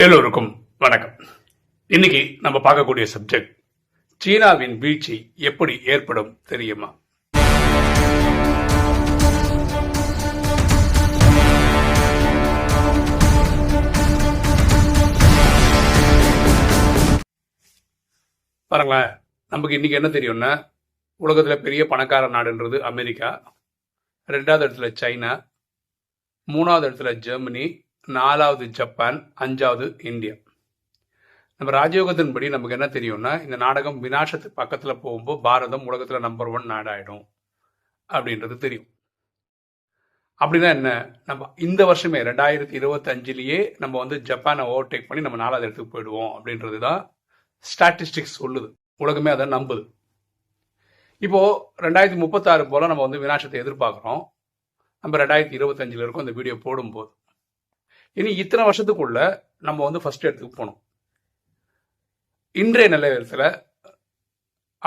எல்லோருக்கும் வணக்கம். இன்னைக்கு நம்ம பார்க்கக்கூடிய சப்ஜெக்ட் சீனாவின் வீழ்ச்சி எப்படி ஏற்படும் தெரியுமா? பாருங்களேன் நமக்கு இன்னைக்கு என்ன தெரியும்னா உலகத்தில் பெரிய பணக்கார நாடுன்றது அமெரிக்கா ரெண்டாவது இடத்துல சைனா மூணாவது இடத்துல ஜெர்மனி நாலாவது ஜப்பான் அஞ்சாவது இந்தியா. நம்ம ராஜயோகத்தின்படி நமக்கு என்ன தெரியும்னா இந்த நாடகம் வினாசத்துக்கு பக்கத்தில் போகும்போது பாரதம் உலகத்தில் நம்பர் ஒன் நாடாயிடும் அப்படின்றது தெரியும். அப்படின்னா என்ன? நம்ம இந்த வருஷமே ரெண்டாயிரத்தி இருபத்தஞ்சிலேயே நம்ம வந்து ஜப்பானை ஓவர்டேக் பண்ணி நம்ம நாலாவது இடத்துக்கு போயிடுவோம் அப்படின்றது தான் ஸ்டாட்டிஸ்டிக்ஸ் சொல்லுது. உலகமே அதை நம்புது. இப்போ ரெண்டாயிரத்தி முப்பத்தாறு போல நம்ம வந்து வினாசத்தை எதிர்பார்க்குறோம். நம்ம ரெண்டாயிரத்தி இருபத்தஞ்சில் இருக்கோம் இந்த வீடியோ போடும்போது. இனி இத்தனை வருஷத்துக்குள்ள நம்ம வந்து ஃபர்ஸ்ட் இடத்துக்கு போகணும். இன்றைய நிலையத்தில்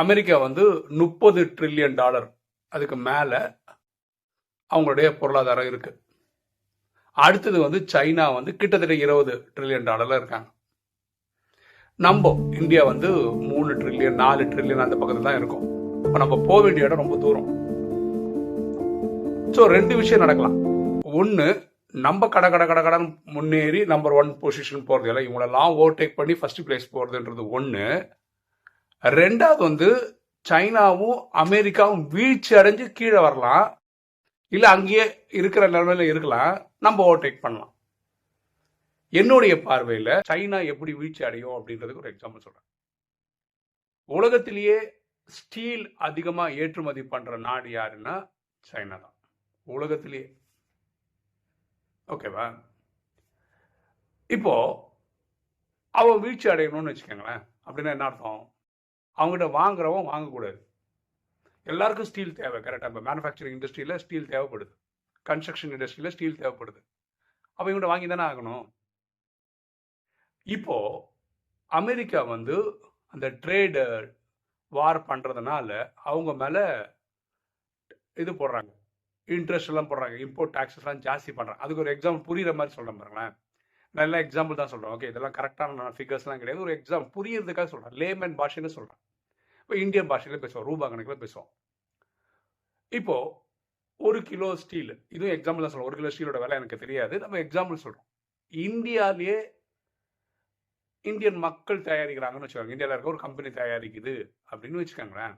அமெரிக்கா வந்து முப்பது ட்ரில்லியன் டாலர் அதுக்கு மேலே அவங்களுடைய பொருளாதாரம் இருக்கு. அடுத்தது வந்து சைனா வந்து கிட்டத்தட்ட இருபது ட்ரில்லியன் டாலர்ல இருக்காங்க. நம்ம இந்தியா வந்து மூணு ட்ரில்லியன் நாலு ட்ரில்லியன் அந்த பக்கத்துல தான் இருக்கும். இப்போ நம்ம போக வேண்டிய இடம் ரொம்ப தூரம். ஸோ ரெண்டு விஷயம் நடக்கலாம். ஒன்று நம்ம கட கட கட கடன் முன்னேறி நம்பர் ஒன் பொசிஷன் போகிறது இல்லை இவங்களெல்லாம் ஓவர்டேக் பண்ணி ஃபர்ஸ்ட் பிளேஸ் போகிறதுன்றது ஒன்று ரெண்டாவது வந்து சைனாவும் அமெரிக்காவும் வீழ்ச்சி அடைஞ்சு கீழே வரலாம். இல்லை அங்கேயே இருக்கிற நிலைமையில இருக்கலாம். நம்ம ஓவர்டேக் பண்ணலாம். என்னுடைய பார்வையில் சைனா எப்படி வீழ்ச்சி அடையும் அப்படின்றதுக்கு ஒரு எக்ஸாம்பிள் சொல்கிறேன் உலகத்திலேயே ஸ்டீல் அதிகமாக ஏற்றுமதி பண்ணுற நாடு யாருன்னா சைனா தான். உலகத்திலேயே ஓகேவா இப்போ அவன் வீழ்ச்சி அடையணும்னு வச்சுக்கோங்களேன். அப்படின்னா என்ன அர்த்தம்? அவங்ககிட்ட வாங்குறவன் வாங்கக்கூடாது. எல்லாருக்கும் ஸ்டீல் தேவை கரெக்டாக இப்போ மேனுஃபேக்சரிங் இண்டஸ்ட்ரியில் ஸ்டீல் தேவைப்படுது. கன்ஸ்ட்ரக்ஷன் இண்டஸ்ட்ரியில் ஸ்டீல் தேவைப்படுது. அப்போ இவங்கள்ட்ட வாங்கி தானே ஆகணும்? இப்போது அமெரிக்கா வந்து அந்த ட்ரேடு வார் பண்ணுறதுனால அவங்க மேலே இது போடுறாங்க. இன்ட்ரெஸ்ட் எல்லாம் போடுறாங்க. இம்போர்ட் டேக்ஸஸ்லாம் ஜாஸ்தி பண்ணுறாங்க அதுக்கு ஒரு எக்ஸாம்பிள் புரியுற மாதிரி சொல்கிறேன் பாருங்களேன். நல்ல எக்ஸாம்பிள் தான் சொல்கிறேன் ஓகே இதெல்லாம் கரெக்டான ஃபிகர்ஸ்லாம் கிடையாது. ஒரு எக்ஸாம் புரியறதுக்காக சொல்கிறேன் லேமன் பாஷைன்னு சொல்கிறேன் இப்போ இந்தியன் பாஷையில் பேசுவோம். ரூபா கணக்கில் பேசுவோம். இப்போ ஒரு கிலோ ஸ்டீல் இதுவும் எக்ஸாம்பிள் தான் சொல்கிறோம் ஒரு கிலோ ஸ்டீலோட விலை எனக்கு தெரியாது. நம்ம எக்ஸாம்பிள் சொல்கிறோம் இந்தியாவிலேயே இந்தியன் மக்கள் தயாரிக்கிறாங்கன்னு வச்சுக்கோங்க. இந்தியாவில் இருக்க ஒரு கம்பெனி தயாரிக்குது அப்படின்னு வச்சுக்கோங்களேன்.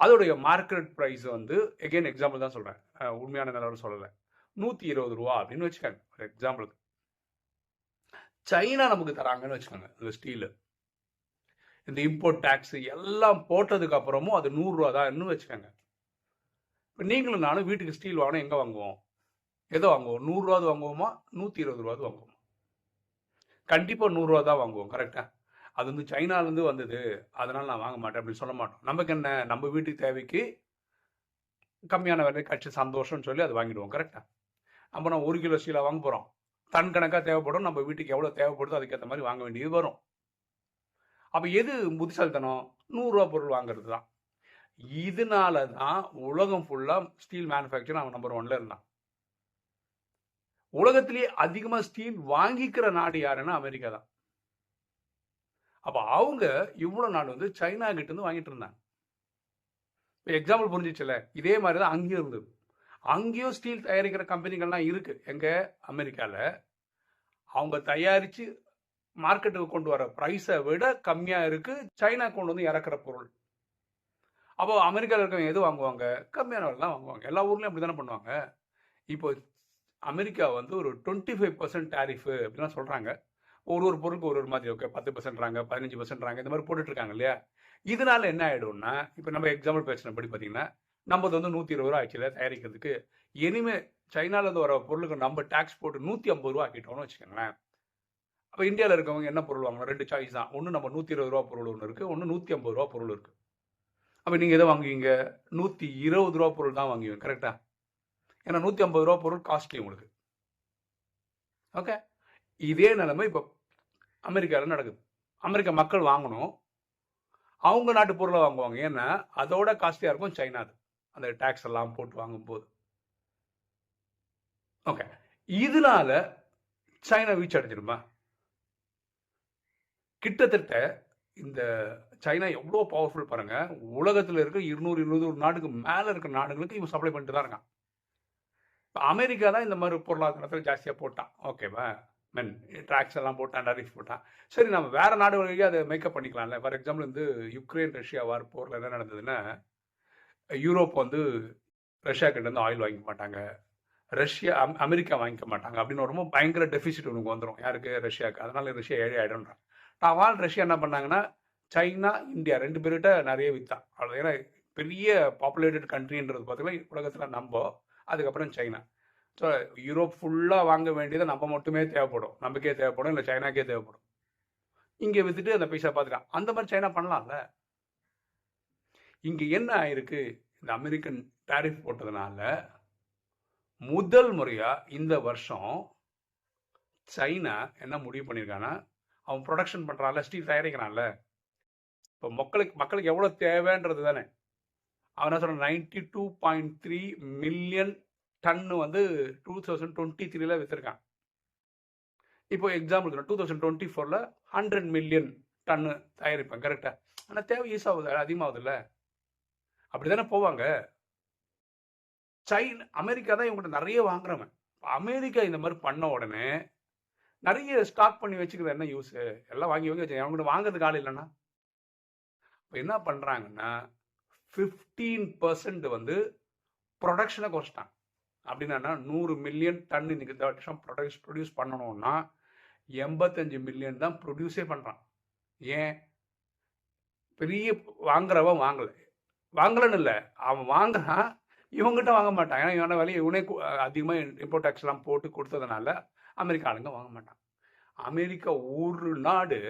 அதோடைய மார்க்கெட் ப்ரைஸ் வந்து எகெயின் எக்ஸாம்பிள் தான் சொல்கிறேன் உண்மையான நிலவரம் சொல்லலை. நூற்றி இருபது ரூபா அப்படின்னு வச்சுக்கோங்க ஒரு எக்ஸாம்பிளுக்கு சைனா நமக்கு தராங்கன்னு வச்சுக்கோங்க இந்த ஸ்டீலு இந்த இம்போர்ட் டேக்ஸ் எல்லாம் போட்டதுக்கு அப்புறமும் அது நூறுரூவா தான் வச்சுக்கோங்க. இப்போ நீங்களும் நானும் வீட்டுக்கு ஸ்டீல் வாங்கினா எங்கே வாங்குவோம்? எதோ வாங்குவோம்? நூறுரூவாது வாங்குவோமா? நூற்றி இருபது ரூபாது வாங்குவோமா? கண்டிப்பாக நூறுரூவா தான் வாங்குவோம் கரெக்டாக அது வந்து சைனாலேருந்து வந்தது. அதனால் நான் வாங்க மாட்டேன் அப்படின்னு சொல்ல மாட்டோம். நமக்கு என்ன? நம்ம வீட்டுக்கு தேவைக்கு கம்மியான விலை கட்சி சந்தோஷம்னு சொல்லி அது வாங்கிடுவோம் கரெக்டாக நம்ம நான் ஒரு கிலோ ஸ்டீலாக வாங்க போகிறோம் டன் கணக்காக தேவைப்படும். நம்ம வீட்டுக்கு எவ்வளோ தேவைப்படுதோ அதுக்கேற்ற மாதிரி வாங்க வேண்டியது வரும். அப்போ எது புத்திசாலித்தனம் நூறுரூவா பொருள் வாங்குறது தான். இதனால தான் உலகம் ஃபுல்லாக ஸ்டீல் மேனுஃபேக்சர் அவன் நம்பர் ஒன்ல இருந்தான் உலகத்திலேயே அதிகமாக ஸ்டீல் வாங்கிக்கிற நாடு யாருன்னா அமெரிக்கா தான். அப்போ அவங்க இவ்வளோ நாள் வந்து சைனா கிட்ட இருந்து வாங்கிட்டு இருந்தாங்க. இப்போ எக்ஸாம்பிள் புரிஞ்சிச்சுல? இதே மாதிரி தான் அங்கேயும் இருந்தது. அங்கேயும் ஸ்டீல் தயாரிக்கிற கம்பெனிகள்லாம் இருக்குது எங்கே? அமெரிக்காவில் அவங்க தயாரித்து மார்க்கெட்டுக்கு கொண்டு வர ப்ரைஸை விட கம்மியாக இருக்குது சைனா கொண்டு வந்து இறக்குற பொருள். அப்போ அமெரிக்காவில் இருக்கவங்க எது வாங்குவாங்க? கம்மியான விலை தான் வாங்குவாங்க. எல்லா ஊர்லேயும் அப்படி தானே பண்ணுவாங்க. இப்போ அமெரிக்கா வந்து ஒரு டுவெண்ட்டி ஃபைவ் பர்சன்ட் டேரிஃபு அப்படிலாம் சொல்கிறாங்க ஒரு ஒரு பொருளுக்கு ஒரு ஒரு மாதிரி ஓகே பத்து பர்சன்ட்றாங்க பதினஞ்சு பர்சன்ட்றாங்க இந்த மாதிரி போட்டுட்ருக்காங்க இல்லையா இதனால என்ன ஆகிடும்னா இப்போ நம்ம எக்ஸாம்பிள் பேசினபடி பார்த்தீங்கன்னா நம்மது வந்து நூற்றி இருபது ரூபா ஆச்சுல தயாரிக்கிறதுக்கு. இனிமேல் சைனாலேருந்து வர பொருளுக்கு நம்ம டேக்ஸ் போட்டு நூற்றி ஐம்பது ரூபா ஆக்கிட்டோம்னு வச்சுக்கோங்களேன். அப்போ இந்தியாவில் இருக்கவங்க என்ன பொருள் வாங்கணும்? ரெண்டு சாய்ஸ் தான். ஒன்று நம்ம நூற்றி இருபது ரூபா பொருள் ஒன்று இருக்குது ஒன்று நூற்றி ஐம்பது ரூபா பொருள் இருக்குது அப்போ நீங்கள் எதை வாங்குவீங்க? நூற்றி இருபது ரூபா பொருள் தான் வாங்குவீங்க கரெக்டாக ஏன்னா நூற்றி ஐம்பது ரூபா பொருள் காஸ்ட்லி உங்களுக்கு. ஓகே இதே நிலைமை இப்போ அமெரிக்காவில் நடக்குது. அமெரிக்க மக்கள் வாங்கணும். அவங்க நாட்டு பொருளை வாங்குவாங்க. ஏன்னா அதோட காஸ்ட்லியாக இருக்கும் சைனாது. அந்த டேக்ஸ் எல்லாம் போட்டு வாங்கும்போது. ஓகே இதனால சைனா வீழ்ச்சி அடைஞ்சிருமா கிட்டத்தட்ட இந்த சைனா எவ்வளோ பவர்ஃபுல் பாருங்க. உலகத்தில் இருக்க இருநூறு இருநூறு நாட்டுக்கு மேலே இருக்கிற நாடுகளுக்கு இவன் சப்ளை பண்ணிட்டு தான் இருக்கான். இப்போ அமெரிக்கா தான் இந்த மாதிரி பொருளாதாரத்தில் ஜாஸ்தியாக போட்டான். ஓகேவா மென் ட்ராக்ஸ் எல்லாம் போட்டான் டரிஃப் போட்டான் சரி நம்ம வேறு நாடு அதை மேக்கப் பண்ணிக்கலாம்ல. ஃபார் எக்ஸாம்பிள் வந்து யுக்ரைன் ரஷ்யா வார் போரில் என்ன நடந்ததுன்னா யூரோப் வந்து ரஷ்யா கிட்டேருந்து ஆயில் வாங்கிக்க மாட்டாங்க. ரஷ்யா அம்- அமெரிக்கா வாங்கிக்க மாட்டாங்க. அப்படின்னு ரொம்ப பயங்கர டெஃபிசிட் உனக்கு வந்துடும் யாருக்கு? ரஷ்யாவுக்கு அதனால ரஷ்யா ஏழை ஆகிடும்ன்றான் டாவால் ரஷ்யா என்ன பண்ணாங்கன்னா சைனா இந்தியா ரெண்டு பேர்கிட்ட நிறைய விற்றான் அவ்வளோ ஏன்னா பெரிய பாப்புலேட்டட் கண்ட்ரின்றது பார்த்தீங்கன்னா உலகத்தில் நம்ம. அதுக்கப்புறம் சைனா ஸோ யூரோப் ஃபுல்லாக வாங்க வேண்டியதை நம்ம மட்டுமே தேவைப்படும். நமக்கே தேவைப்படும் இல்லை சைனாக்கே தேவைப்படும். இங்கே வித்துட்டு அந்த பைசா பார்த்துக்கலாம் அந்த மாதிரி சைனா பண்ணலாம்ல? இங்கே என்ன ஆயிருக்கு? இந்த அமெரிக்கன் டேரிஃப் போட்டதுனால முதல் முறையாக இந்த வருஷம் சைனா என்ன முடிவு பண்ணியிருக்கான்னா அவன் ப்ரொடக்ஷன் பண்ணுறான்ல ஸ்டீல் தயாரிக்கிறான்ல. இப்போ மக்களுக்கு மக்களுக்கு எவ்வளோ தேவைன்றது தானே. அவன் என்ன சொல்கிறான் ninety two point three million ton வந்து டூ தௌசண்ட் டுவெண்ட்டி த்ரீல விற்றுருக்கான் இப்போ எக்ஸாம்பிள் டூ தௌசண்ட் டுவெண்ட்டி ஃபோரில் ஹண்ட்ரட் மில்லியன் டன்னு தயாரிப்பேன் கரெக்டாக ஆனால் தேவை யூஸ் ஆகுது அதிகமாகுதுல்ல. அப்படி தானே போவாங்க? சைன் அமெரிக்கா தான் இவங்ககிட்ட நிறைய வாங்குறவன். அமெரிக்கா இந்த மாதிரி பண்ண உடனே நிறைய ஸ்டாக் பண்ணி வச்சுக்கிறது என்ன யூஸ் எல்லாம் வாங்கி வாங்கி வச்சு அவங்ககிட்ட வாங்குறதுக்கு ஆள் இல்லைன்னா? இப்போ என்ன பண்ணுறாங்கன்னா ஃபிஃப்டீன் பர்சன்ட் வந்து ப்ரொடக்ஷனை குறைச்சிட்டான் அப்படின்னா நூறு மில்லியன் டன் இன்னைக்கு இந்த வருஷம் ப்ரொடக்ஸ் ப்ரொடியூஸ் பண்ணணும்னா எண்பத்தஞ்சு மில்லியன் தான் ப்ரொடியூஸே பண்ணுறான் ஏன்? பெரிய வாங்குறவன் வாங்கலை. வாங்கலன்னு இல்லை அவன் வாங்குறான் இவங்ககிட்ட வாங்க மாட்டான். ஏன்னா இவன விலையை இவனே அதிகமாக இம்போர்ட் டேக்ஸ்லாம் போட்டு கொடுத்ததுனால அமெரிக்கா ஆளுங்க வாங்க மாட்டான். அமெரிக்கா ஒரு நாடு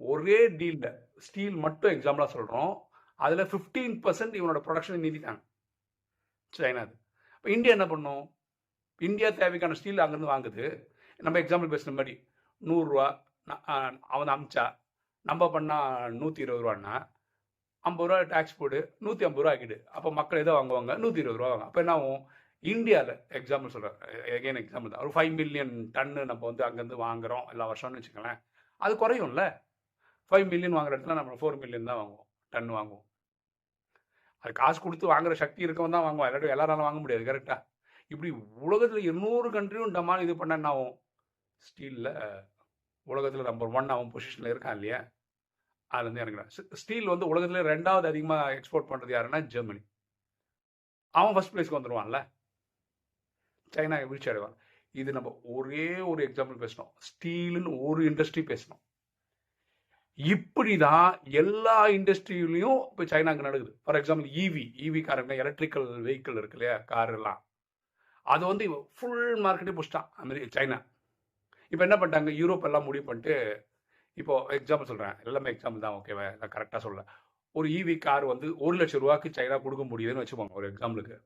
ஒரே டீலில் ஸ்டீல் மட்டும் எக்ஸாம்பிளாக சொல்கிறோம் அதில் ஃபிஃப்டீன் பர்சன்ட் இவனோட ப்ரொடக்ஷன் நிறுத்திட்டாங்க சைனா அது இப்போ இந்தியா என்ன பண்ணும்? இந்தியா தேவைக்கான ஸ்டீல் அங்கேருந்து வாங்குது. நம்ம எக்ஸாம்பிள் பேசுன மாதிரி நூறுரூவா அவன் அமிச்சா நம்ம பண்ணால் நூற்றி இருபது ரூபான்னா ஐம்பது ரூபா டேக்ஸ் போடு நூற்றி ஐம்பது ரூபா ஆக்கிடு. அப்போ மக்கள் எதோ வாங்குவாங்க? நூற்றி இருபது ரூபா வாங்க அப்போ என்ன ஆகும்? இந்தியாவில் எக்ஸாம்பிள் சொல்கிறேன் எகைன் எக்ஸாம்பிள் தான். ஒரு ஃபைவ் மில்லியன் டன்னு நம்ம வந்து அங்கேருந்து வாங்குகிறோம் எல்லா வருஷம்னு வச்சுக்கோங்களேன். அது குறையும்ல. ஃபைவ் மில்லியன் வாங்குற இடத்துல நம்ம ஃபோர் மில்லியன் தான் வாங்குவோம். டன் வாங்குவோம். அது காசு கொடுத்து வாங்குற சக்தி இருக்கவன் தான் வாங்குவான். இல்லாட்டி எல்லாராலும் வாங்க முடியாது. கரெக்டாக இப்படி உலகத்தில் இருநூறு கண்ட்ரியும் டமால் இது பண்ண என்ன ஆகும் ஸ்டீலில் உலகத்தில் நம்பர் ஒன் அவன் பொசிஷனில் இருக்கான் இல்லையா? அதுலேருந்து இறங்குறான். ஸ்டீல் வந்து உலகத்தில் ரெண்டாவது அதிகமாக எக்ஸ்போர்ட் பண்ணுறது யாருன்னா ஜெர்மனி அவன் ஃபர்ஸ்ட் பிளேஸ்க்கு வந்துடுவான்ல சைனா வீழ்ச்சி அடைவான் இது நம்ம ஒரே ஒரு எக்ஸாம்பிள் பேசணும். ஸ்டீலுன்னு ஒரு இண்டஸ்ட்ரி பேசணும். இப்படி தான் எல்லா இண்டஸ்ட்ரியிலையும் இப்போ சைனாங்க நடக்குது. ஃபார் எக்ஸாம்பிள் இவி இவி காரங்க எலக்ட்ரிக்கல் வெஹிக்கிள் இருக்கு இல்லையா கார் எல்லாம். அது வந்து ஃபுல் மார்க்கெட்டே புஷ்டான் அமெரிக்கா சைனா இப்போ என்ன பண்ணிட்டாங்க யூரோப் எல்லாம் முடிவு பண்ணிட்டு இப்போ எக்ஸாம்பிள் சொல்கிறேன் எல்லாமே எக்ஸாம்பிள் தான் ஓகேவா நான் கரெக்டாக சொல்ல ஒரு இவி கார் வந்து ஒரு லட்சம் ரூபாய்க்கு சைனா கொடுக்க முடியுதுன்னு வச்சுக்கோங்க ஒரு எக்ஸாம்பிளுக்கு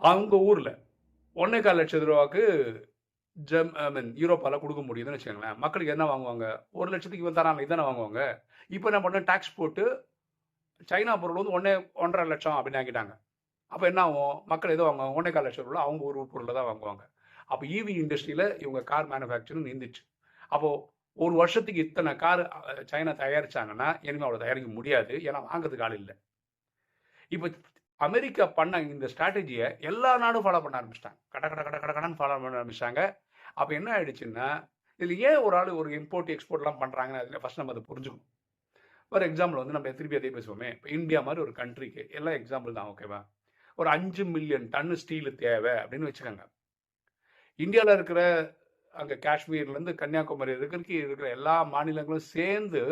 அவங்க ஊரில் ஒன்றே கால் லட்சம் ரூபாய்க்கு ஜெம் ஐ மீன் யூரோப்பால் கொடுக்க முடியுதுன்னு வச்சுக்கோங்களேன். மக்களுக்கு என்ன வாங்குவாங்க? ஒரு லட்சத்துக்கு இவன் தராங்க இதானே வாங்குவாங்க? இப்போ என்ன பண்ண? டேக்ஸ் போட்டு சைனா பொருள் வந்து ஒன்றே ஒன்றரை லட்சம் அப்படின்னு ஆக்கிட்டாங்க அப்போ என்ன ஆகும்? மக்கள் எதோ வாங்குவாங்க? ஒன்றே கால் லட்சம் பொருள் அவங்க ஒரு பொருளை தான் வாங்குவாங்க. அப்போ இவி இண்டஸ்ட்ரியில் இவங்க கார் மேனுஃபேக்சரிங் நின்றுச்சு. அப்போது ஒரு வருஷத்துக்கு இத்தனை கார் சைனா தயாரிச்சாங்கன்னா இனிமேல் அவ்வளோ தயாரிக்க முடியாது. ஏன்னா வாங்குறதுக்கு ஆள் இல்லை. இப்போ அமெரிக்கா பண்ண இந்த ஸ்ட்ராட்டஜியை எல்லா நாடும் ஃபாலோ பண்ண ஆரம்பிச்சிட்டாங்க. கட கட கட கட கடன் ஃபாலோ பண்ண ஆரம்பிச்சிட்டாங்க. அப்போ என்ன ஆயிடுச்சுன்னா இதில் ஏன் ஒரு ஆள் ஒரு இம்போர்ட் எக்ஸ்போர்ட்லாம் பண்ணுறாங்கன்னு அதில் ஃபஸ்ட் நம்ம அதை புரிஞ்சுக்கணும். ஃபார் எக்ஸாம்பிள் வந்து நம்ம திருப்பி அதே பேசுவோமே. இப்போ இந்தியா மாதிரி ஒரு கண்ட்ரிக்கு எல்லாம் எக்ஸாம்பிள் தான் ஓகேவா ஒரு அஞ்சு மில்லியன் டன் ஸ்டீல் தேவை அப்படின்னு வச்சுக்கோங்க. இந்தியாவில் இருக்கிற அங்கே காஷ்மீர்லேருந்து கன்னியாகுமரி இருக்கிறதுக்கு இருக்கிற எல்லா மாநிலங்களும் சேர்ந்து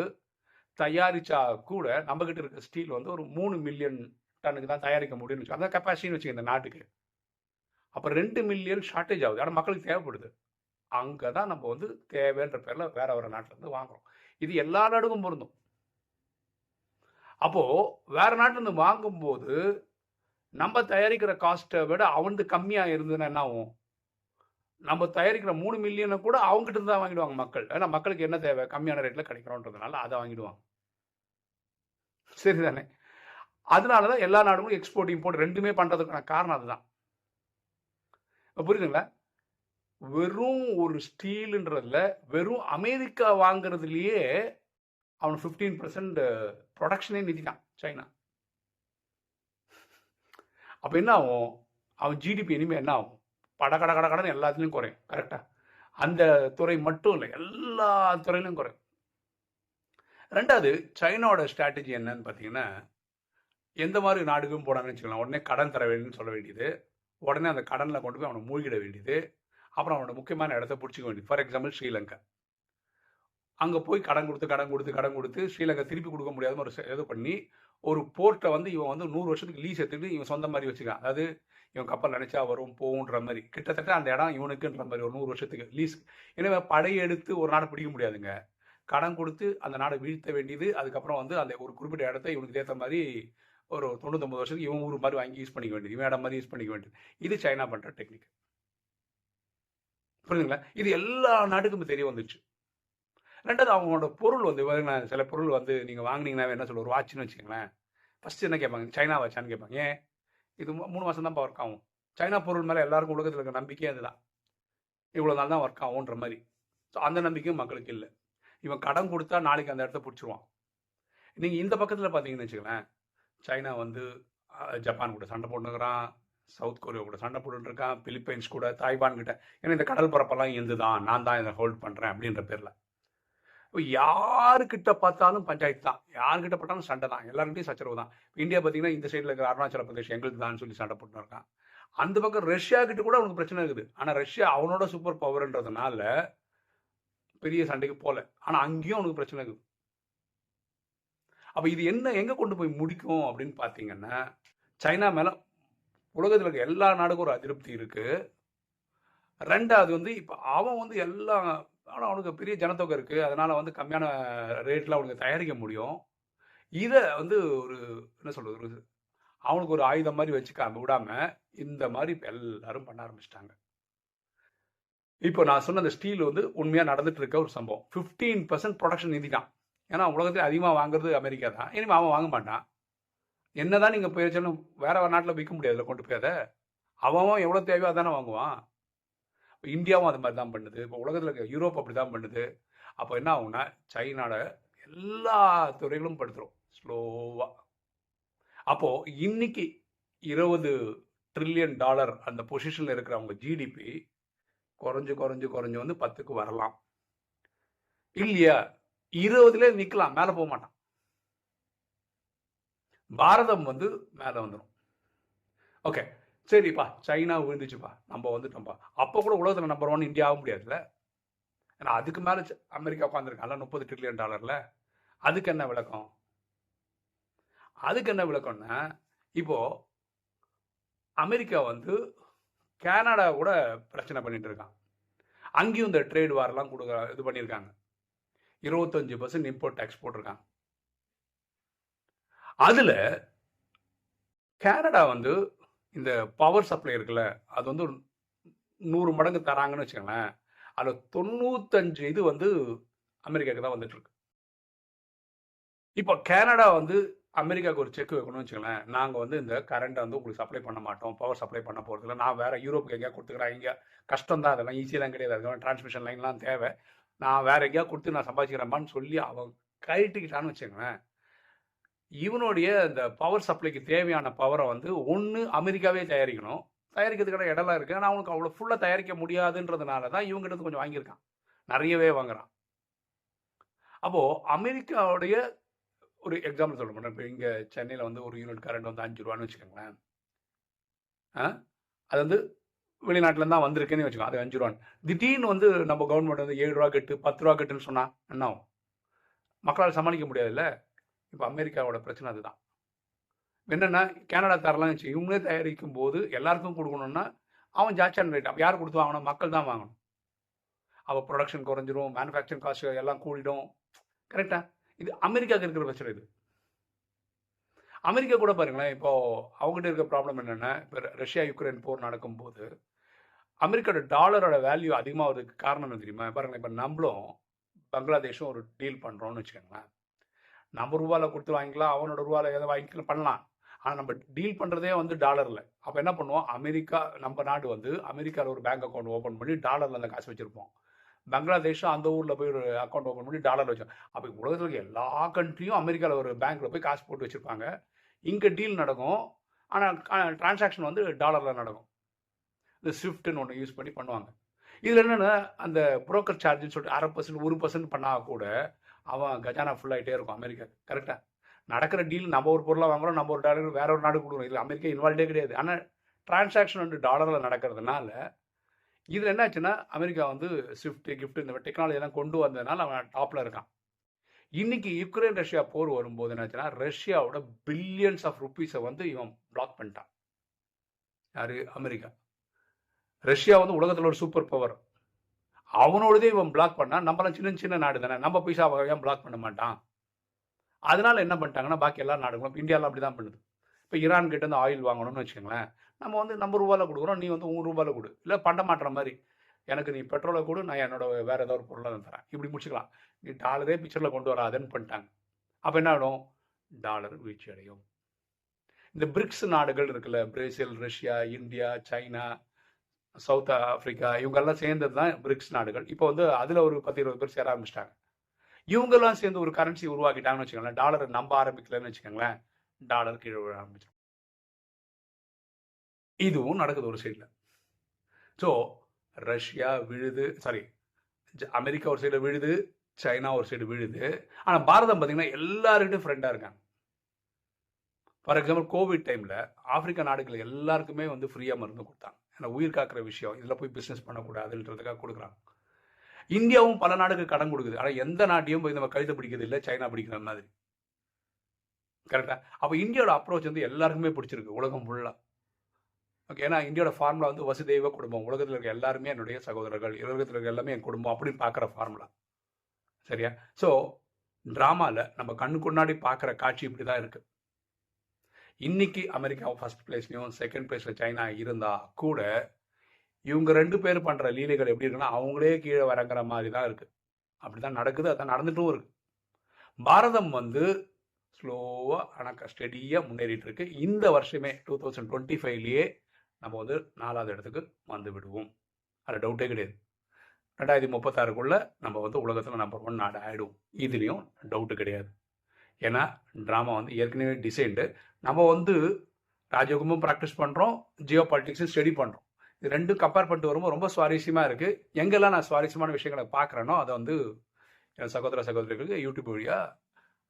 தயாரித்தா கூட நம்மக்கிட்ட இருக்கிற ஸ்டீல் வந்து ஒரு மூணு மில்லியன் டன்னுக்கு தான் தயாரிக்க முடியும்னு வச்சு அதான் கெப்பாசிட்டின்னு வச்சுக்கோங்க இந்த நாட்டுக்கு. அப்போ ரெண்டு மில்லியன் ஷார்ட்டேஜ் ஆகுது. ஆனால் மக்களுக்கு தேவைப்படுது. அங்கே தான் நம்ம வந்து தேவைன்ற பேரில் வேற ஒரு நாட்டிலேருந்து வாங்குறோம். இது எல்லா நாடுக்கும் பொருந்தும். அப்போது வேற நாட்டிலேருந்து வாங்கும்போது நம்ம தயாரிக்கிற காஸ்ட்டை விட அவனுக்கு கம்மியாக இருந்ததுன்னா என்ன ஆகும் நம்ம தயாரிக்கிற மூணு மில்லியனை கூட அவங்ககிட்ட இருந்து தான் வாங்கிடுவாங்க மக்கள். ஏன்னா மக்களுக்கு என்ன தேவை? கம்மியான ரேட்டில் கிடைக்கிறோன்றதுனால அதை வாங்கிடுவாங்க. சரிதானே? அதனால தான் எல்லா நாடுகளும் எக்ஸ்போர்ட் இம்போர்ட் ரெண்டுமே பண்ணுறதுக்கான காரணம் அதுதான். புரியுதுங்களா? வெறும் ஒரு ஸ்டீலுன்றதுல வெறும் அமெரிக்கா வாங்குறதுலேயே அவன் ஃபிஃப்டீன் பர்சன்ட் ப்ரொடக்ஷனே நிறுத்திட்டான் சைனா. அப்போ என்ன ஆகும்? அவன் ஜிடிபி இனிமேல் என்ன ஆகும்? பட கட கட கடன் எல்லாத்துலேயும் குறையும் கரெக்டாக அந்த துறை மட்டும் இல்லை எல்லா துறையிலும் குறையும். ரெண்டாவது சைனாவோட ஸ்ட்ராட்டஜி என்னன்னு பார்த்தீங்கன்னா எந்த மாதிரி நாடுக்கும் போனாங்கன்னு வச்சுக்கலாம் உடனே கடன் தர வேணும்னு சொல்ல வேண்டியது உடனே அந்த கடனில் கொண்டு போய் அவனை மூழ்கிட வேண்டியது அப்புறம் அவனோட முக்கியமான இடத்த பிடிச்சிக்க வேண்டியது. For example Sri Lanka. அங்கே போய் கடன் கொடுத்து கடன் கொடுத்து கடன் கொடுத்து ஸ்ரீலங்கா திருப்பி கொடுக்க முடியாத ஒரு இது பண்ணி ஒரு போர்ட்டை வந்து இவன் வந்து நூறு வருஷத்துக்கு லீஸ் எடுத்துட்டு இவன் சொந்த மாதிரி வச்சுக்கான் அதாவது இவன் கப்பல் நினைச்சா வரும் போகுன்ற மாதிரி. கிட்டத்தட்ட அந்த இடம் இவனுக்குன்ற மாதிரி ஒரு நூறு வருஷத்துக்கு லீஸ் எனவே படையெடுத்து ஒரு நாடு பிடிக்க முடியாதுங்க. கடன் கொடுத்து அந்த நாடை வீழ்த்த வேண்டியது அதுக்கப்புறம் வந்து அந்த ஒரு குறிப்பிட்ட இடத்த இவனுக்கு ஏற்ற மாதிரி ஒரு தொண்ணூத்தொம்பது வருஷத்துக்கு இவன் ஊர் மாதிரி வாங்கி யூஸ் பண்ணிக்க வேண்டியது. இவன் இடம் மாதிரி யூஸ் பண்ணிக்க வேண்டியது. இது சைனா பண்ணுற டெக்னிக் புரியுதுங்களா? இது எல்லா நாட்டுக்கும் தெரிய வந்துச்சு. ரெண்டாவது அவங்களோட பொருள் வந்து சில பொருள் வந்து நீங்கள் வாங்கினீங்கன்னா என்ன சொல்ல ஒரு வாட்ச்னு வச்சுக்கங்களேன். ஃபஸ்ட்டு என்ன கேட்பாங்க? சைனா வாட்சான்னு கேட்பாங்க. ஏன்? இது மூணு மாதம் தான் ஒர்க் ஆகும். சைனா பொருள் மேலே எல்லாருக்கும் உலகத்தில் இருக்க நம்பிக்கையே அதுதான். இவ்வளோ நாள் தான் ஒர்க் ஆகும்ன்ற மாதிரி. ஸோ அந்த நம்பிக்கையும் மக்களுக்கு இல்லை. இவன் கடன் கொடுத்தா நாளைக்கு அந்த இடத்த பிடிச்சிருவான். நீங்கள் இந்த பக்கத்தில் பார்த்தீங்கன்னு வச்சுக்கலேன் சைனா வந்து ஜப்பான் கூட சண்டை போட்டுக்கிறான் சவுத் கொரியா கூட சண்டை போட்டுட்டு இருக்கான் பிலிப்பைன்ஸ் கூட தாய்வான் கிட்ட. ஏன்னா இந்த கடல் பரப்பெல்லாம் எந்து தான் நான் தான் இதை ஹோல்ட் பண்ணுறேன் அப்படின்ற பேரில். இப்போ யாருக்கிட்ட பார்த்தாலும் பஞ்சாயத்து தான். யாருக்கிட்ட பார்த்தாலும் சண்டை தான். எல்லாருக்கிட்டையும் சச்சரவு தான். இந்தியா பார்த்தீங்கன்னா இந்த சைடில் இருக்கிற அருணாச்சல பிரதேஷ் எங்களுக்கு தான் சொல்லி சண்டை போட்டு இருக்கான். அந்த பக்கம் ரஷ்யா கிட்ட கூட அவனுக்கு பிரச்சனை இருக்குது. ஆனால் ரஷ்யா அவனோட சூப்பர் பவர்ன்றதுனால பெரிய சண்டைக்கு போகல ஆனால் அங்கேயும் அவனுக்கு பிரச்சனை இருக்குது. அப்போ இது என்ன எங்கே கொண்டு போய் முடிக்கும் அப்படின்னு பார்த்தீங்கன்னா சைனா மேலே உலகத்தில் இருக்க எல்லா நாடுக்கும் ஒரு அதிருப்தி இருக்குது ரெண்டாவது வந்து இப்போ அவன் வந்து எல்லாம் ஆனால் அவனுக்கு பெரிய ஜனத்தொகை இருக்குது அதனால் வந்து கம்மியான ரேட்டில் அவனுக்கு தயாரிக்க முடியும். இதை வந்து ஒரு என்ன சொல்கிறது ஒரு அவனுக்கு ஒரு ஆயுதம் மாதிரி வச்சுக்காம விடாமல் இந்த மாதிரி இப்போ எல்லாரும் பண்ண ஆரம்பிச்சிட்டாங்க. இப்போ நான் சொன்ன அந்த ஸ்டீல் வந்து உண்மையாக நடந்துட்டு இருக்க ஒரு சம்பவம். ஃபிஃப்டீன் பர்சன்ட் ப்ரொடக்ஷன் நிதிதான் ஏன்னா உலகத்தில் அதிகமாக வாங்குறது அமெரிக்கா தான். இனிமேல் அவன் வாங்க மாட்டான். என்னதான் நீங்கள் வச்சாலும் வேற ஒரு நாட்டில் விற்க முடியாதுல்ல கொண்டு போய் அதை. அவன் எவ்வளோ தேவையோ அதானே வாங்குவான். இப்போ இந்தியாவும் அது மாதிரி தான் பண்ணுது. இப்போ உலகத்தில் இருக்க யூரோப் அப்படி தான் பண்ணுது. அப்போ என்ன ஆகும்னா சைனாட எல்லா துறைகளும் படுத்துரும் ஸ்லோவாக அப்போது இன்னைக்கு இருபது ட்ரில்லியன் டாலர் அந்த பொசிஷனில் இருக்கிறவங்க ஜிடிபி குறைஞ்சு குறைஞ்சு குறைஞ்சு வந்து பத்துக்கு வரலாம். இல்லையா? இருபதுல நிற்கலாம் மேலே போக மாட்டான். பாரதம் வந்து மேலே வந்துடும் ஓகே சரிப்பா சைனா விழுந்துச்சுப்பா. நம்ம வந்துட்டோம்ப்பா. அப்போ கூட உலகத்தில் நம்பர் ஒன் இந்தியா ஆக முடியாதுல்ல? ஏன்னா அதுக்கு மேலே அமெரிக்கா உட்காந்துருக்காங்கல்ல முப்பது ட்ரில்லியன் டாலரில் அதுக்கு என்ன விளக்கம்? அதுக்கு என்ன விளக்கம்னா இப்போது அமெரிக்கா வந்து கனடா கூட பிரச்சனை பண்ணிட்டு இருக்கான். அங்கேயும் இந்த ட்ரேட் வாரெலாம் கொடுக்க இது பண்ணியிருக்காங்க. இருபத்தஞ்சு பர்சன்ட் இம்போர்ட் டேக்ஸ் இருக்காங்க. அதில் கேனடா வந்து இந்த பவர் சப்ளை இருக்குல்ல அது வந்து ஒரு நூறு மடங்கு தராங்கன்னு வச்சுக்கோங்களேன். அதில் தொண்ணூத்தஞ்சு இது வந்து அமெரிக்காவுக்கு தான் வந்துட்டு இருக்கு. இப்போ கேனடா வந்து அமெரிக்காவுக்கு ஒரு செக் வைக்கணும்னு வச்சுக்கோங்களேன். நாங்கள் வந்து இந்த கரண்ட்டை வந்து உங்களுக்கு சப்ளை பண்ண மாட்டோம் பவர் சப்ளை பண்ண போகிறதில்ல நான் வேறு யூரோப்புக்கு எங்கேயா கொடுத்துக்கிறேன் இங்கே கஷ்டம் தான். அதெல்லாம் ஈஸியெல்லாம் கிடையாது. அதுக்கான டிரான்ஸ்மிஷன் லைன்லாம் தேவை. நான் வேற எங்கேயா கொடுத்து நான் சம்பாதிக்கிறேன்பான்னு சொல்லி அவன் கழட்டிக்கிட்டான்னு வச்சுக்கோங்களேன். இவனுடைய இந்த பவர் சப்ளைக்கு தேவையான பவரை வந்து ஒன்று அமெரிக்காவே தயாரிக்கணும். தயாரிக்கிறதுக்கான இடம்லாம் இருக்குது ஆனால் அவனுக்கு அவ்வளோ ஃபுல்லாக தயாரிக்க முடியாதுன்றதுனால தான் இவங்ககிட்ட கொஞ்சம் வாங்கியிருக்கான். நிறையவே வாங்குறான். அப்போது அமெரிக்காவுடைய ஒரு எக்ஸாம்பிள் சொல்ல மாட்டேன் இப்போ இங்கே சென்னையில் வந்து ஒரு யூனிட் கரண்ட் வந்து அஞ்சு ரூபான்னு வச்சுக்கோங்களேன். அது வந்து வெளிநாட்டில் தான் வந்திருக்குன்னு வச்சுக்கோ அது அஞ்சு ரூபான்னு. திடீர்னு வந்து நம்ம கவர்மெண்ட் வந்து ஏழு ரூபா கட்டு பத்து ரூபா கட்டுன்னு சொன்னால் என்ன ஆகும்? மக்களால் சமாளிக்க முடியாதுல்ல? இப்போ அமெரிக்காவோட பிரச்சனை அதுதான். என்னென்னா கேனடா தரலாம் வச்சு இவங்களே தயாரிக்கும் போது எல்லாருக்கும் கொடுக்கணும்னா அவன் ஜாச்சான் ரேட் யார் கொடுத்து வாங்கணும்? மக்கள் தான் வாங்கணும். அவள் ப்ரொடக்ஷன் குறைஞ்சிரும் மேனுஃபேக்சரிங் காஸ்ட் எல்லாம் கூடிடும். கரெக்டா இது அமெரிக்காவுக்கு இருக்கிற பிரச்சனை இது. அமெரிக்கா கூட பாருங்களேன் இப்போ அவங்ககிட்ட இருக்க ப்ராப்ளம் என்னென்னா இப்போ ரஷ்யா யுக்ரைன் போர் நடக்கும்போது அமெரிக்காவோட டாலரோட வேல்யூ அதிகமாகிறதுக்கு காரணம் என்ன தெரியுமா? பாருங்களேன் இப்போ நம்மளும் பங்களாதேஷும் ஒரு டீல் பண்ணுறோம்னு வச்சுக்கோங்களேன். நம்ம ரூபாவில் கொடுத்து வாங்கிக்கலாம் அவனோட ரூபாவில் எதை வாங்கிக்கலாம் பண்ணலாம். ஆனால் நம்ம டீல் பண்ணுறதே வந்து டாலரில் அப்போ என்ன பண்ணுவோம்? அமெரிக்கா நம்ம நாடு வந்து அமெரிக்காவில் ஒரு பேங்க் அக்கௌண்ட் ஓப்பன் பண்ணி டாலரில் அந்த காசு வச்சுருப்போம். பங்களாதேஷும் அந்த ஊரில் போய் ஒரு அக்கௌண்ட் ஓப்பன் பண்ணி டாலர் வச்சோம் அப்போ உலகத்தில் எல்லா கண்ட்ரியும் அமெரிக்காவில் ஒரு பேங்க்கில் போய் காசு போட்டு வச்சுருப்பாங்க. இங்கே டீல் நடக்கும். ஆனால் டிரான்சாக்ஷன் வந்து டாலரில் நடக்கும். இந்த ஸ்விஃப்ட்னு ஒன்று யூஸ் பண்ணி பண்ணுவாங்க. இதில் என்னென்னா அந்த புரோக்கர் சார்ஜ்னு சொல்லிட்டு அரை பர்சன்ட் ஒரு பர்சன்ட் பண்ணால் கூட அவன் கஜானா ஃபுல்லாகிட்டே இருக்கும் அமெரிக்கா. கரெக்டாக நடக்கிற டீல் நம்ம ஒரு பொருளாக வாங்குறோம் நம்ம ஒரு டாலர் வேற ஒரு நாடு கொடுக்குறோம் இதில் அமெரிக்கா இன்வால்வ்டே கிடையாது. ஆனால் டிரான்சாக்ஷன் வந்து டாலரில் நடக்கிறதுனால இதில் என்ன ஆச்சுன்னா அமெரிக்கா வந்து ஸ்விஃப்ட் கிஃப்ட் இந்த டெக்னாலஜி எல்லாம் கொண்டு வந்ததுனால அவன் டாப்பில் இருக்கான். இன்னைக்கு யுக்ரைன் ரஷ்யா போர் வரும்போது என்னாச்சுன்னா ரஷ்யாவோட பில்லியன்ஸ் ஆஃப் ருப்பீஸை வந்து இவன் பிளாக் பண்ணிட்டான். யாரு? அமெரிக்கா. ரஷ்யா வந்து உலகத்தில் ஒரு சூப்பர் பவர் அவனோடதே இவன் பிளாக் பண்ணால் நம்மளாம் சின்ன சின்ன நாடு தானே. நம்ம பைசா ஏன் பிளாக் பண்ண மாட்டான்? அதனால் என்ன பண்ணிட்டாங்கன்னா பாக்கி எல்லா நாடுகளும் இந்தியாவில் அப்படி தான் பண்ணுது. இப்போ ஈரான் கிட்ட இருந்து ஆயில் வாங்கணும்னு வச்சுக்கோங்களேன். நம்ம வந்து நம்ம ரூபாயில் கொடுக்குறோம் நீ வந்து உன் ரூபாயில் கொடு. இல்லை பண்ண மாட்டுற மாதிரி. எனக்கு நீ பெட்ரோலை கொடு நான் என்னோட வேறு ஏதாவது ஒரு பொருளை தரேன். இப்படி முடிச்சுக்கலாம். நீ டாலரே பிக்சரில் கொண்டு வராதுன்னு பண்ணிட்டாங்க. அப்போ என்ன ஆகிடும் டாலர் வீழ்ச்சி அடையும் இந்த பிரிக்ஸ் நாடுகள் இருக்குல்ல Brazil Russia India China South Africa இவங்கெல்லாம் சேர்ந்தது தான் பிரிக்ஸ் நாடுகள். இப்போ வந்து அதில் ஒரு பத்து இருபது பேர் சேர ஆரம்பிச்சிட்டாங்க. இவங்கெல்லாம் சேர்ந்து ஒரு கரன்சி உருவாக்கிட்டாங்கன்னு வச்சுக்கோங்களேன் டாலரை நம்ப ஆரம்பிக்கலன்னு வச்சுக்கோங்களேன் டாலர் கீழே விழ ஆரம்பிச்சிடும் இதுவும் நடக்குது ஒரு சைடில் ஸோ ரஷ்யா விழுது சாரி அமெரிக்கா ஒரு சைடு விழுது சைனா ஒரு சைடு விழுது. ஆனால் பாரதம் பார்த்தீங்கன்னா எல்லாருக்கிட்டும் ஃப்ரெண்டாக இருக்காங்க. ஃபார் எக்ஸாம்பிள் கோவிட் டைமில் ஆப்பிரிக்கா நாடுகள் எல்லாருக்குமே வந்து ஃப்ரீயாக மருந்து கொடுத்தாங்க. ஏன்னா உயிர் காக்கிற விஷயம் இதில் போய் பிஸ்னஸ் பண்ணக்கூடாதுன்றதுக்காக கொடுக்குறாங்க. இந்தியாவும் பல நாடுக்கு கடன் கொடுக்குது. ஆனால் எந்த நாட்டையும் போய் நம்ம கழுத்தை பிடிக்கிறது இல்லை சைனா பிடிக்கிற மாதிரி. கரெக்டாக அப்போ இந்தியாவோட அப்ரோச் வந்து எல்லாருக்குமே பிடிச்சிருக்கு உலகம் ஃபுல்லாக ஓகே ஏன்னா இந்தியாவோட ஃபார்முலா வந்து வசுதெய்வ குடும்பம். உலகத்தில் இருக்க எல்லாருமே என்னுடைய சகோதரர்கள் உலகத்தில் இருக்க எல்லாமே என் குடும்பம் அப்படின்னு பார்க்குற ஃபார்முலா சரியா? ஸோ ட்ராமாவில் நம்ம கண்ணு கொண்டாடி பார்க்குற காட்சி இப்படி தான் இருக்குது இன்னைக்கு அமெரிக்கா ஃபர்ஸ்ட் பிளேஸ்லையும் செகண்ட் பிளேஸில் சைனா இருந்தால் கூட இவங்க ரெண்டு பேர் பண்ணுற லீலைகள் எப்படி இருக்குன்னா அவங்களே கீழே வரங்கிற மாதிரி தான் இருக்குது அப்படி தான் நடக்குது அதான் நடந்துட்டும் இருக்கு. பாரதம் வந்து ஸ்லோவாக ஆனால் ஸ்டெடியாக முன்னேறிட்டு இருக்கு. இந்த வருஷமே டூ தௌசண்ட் டுவெண்ட்டி ஃபைவ்லேயே நம்ம வந்து நாலாவது இடத்துக்கு வந்து விடுவோம். அதில் டவுட்டே கிடையாது. ரெண்டாயிரத்தி முப்பத்தாறுக்குள்ளே நம்ம வந்து உலகத்தில் நம்பர் ஒன் நாடு ஆகிடுவோம் இதுலேயும் டவுட்டு கிடையாது. ஏன்னா ட்ராமா வந்து ஏற்கனவே டிசைன்டு நம்ம வந்து ராஜயோகமும் ப்ராக்டிஸ் பண்ணுறோம் ஜியோ பாலிட்டிக்ஸும் ஸ்டடி பண்ணுறோம் இது ரெண்டும் கம்பேர் பண்ணிட்டு வரும்போது ரொம்ப சுவாரஸ்யமாக இருக்குது எங்கெல்லாம் நான் சுவாரஸ்யமான விஷயங்களை பார்க்குறேனோ அதை வந்து என் சகோதர சகோதரிகளுக்கு யூடியூப் வழியாக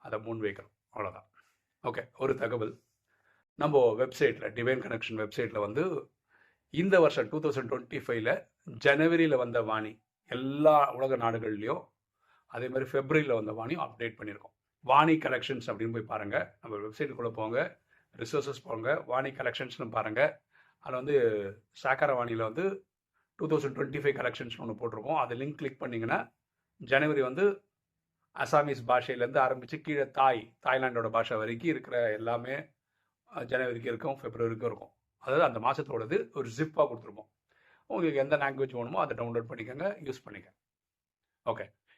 அதை முன் வைக்கிறோம் அவ்வளோதான் ஓகே ஒரு தகவல். நம்ம வெப்சைட்டில் டிவைன் கனெக்ஷன் வெப்சைட்டில் வந்து இந்த வருஷம் டூ தௌசண்ட் டுவெண்ட்டி ஃபைவ்ல ஜனவரியில் வந்த வாணி எல்லா உலக நாடுகள்லையும் அதே மாதிரி ஃபெப்ரவரியில் வந்த வாணியும் அப்டேட் பண்ணியிருக்கோம். வாணி கலெக்ஷன்ஸ் அப்படின்னு போய் பாருங்கள் நம்ம வெப்சைட்டுக்குள்ளே போங்க. ரிசோர்ஸஸ் போங்க. வாணி கலெக்ஷன்ஸ்னு பாருங்கள் அதில் வந்து சாக்கார வாணியில் வந்து two thousand twenty five collections ஒன்று போட்டிருக்கோம். அதை லிங்க் கிளிக் பண்ணிங்கன்னா ஜனவரி வந்து அசாமீஸ் பாஷையிலேருந்து ஆரம்பித்து கீழே தாய் தாய்லாண்டோட பாஷை வரைக்கும் இருக்கிற எல்லாமே ஜனவரிக்கும் இருக்கும் ஃபெப்ரவரிக்கும் இருக்கும். அதாவது அந்த மாதத்தோடது ஒரு ஜிப்பாக கொடுத்துருப்போம். உங்களுக்கு எந்த லாங்குவேஜ் வேணுமோ அதை டவுன்லோட் பண்ணிக்கோங்க யூஸ் பண்ணிக்கோங்க. ஓகே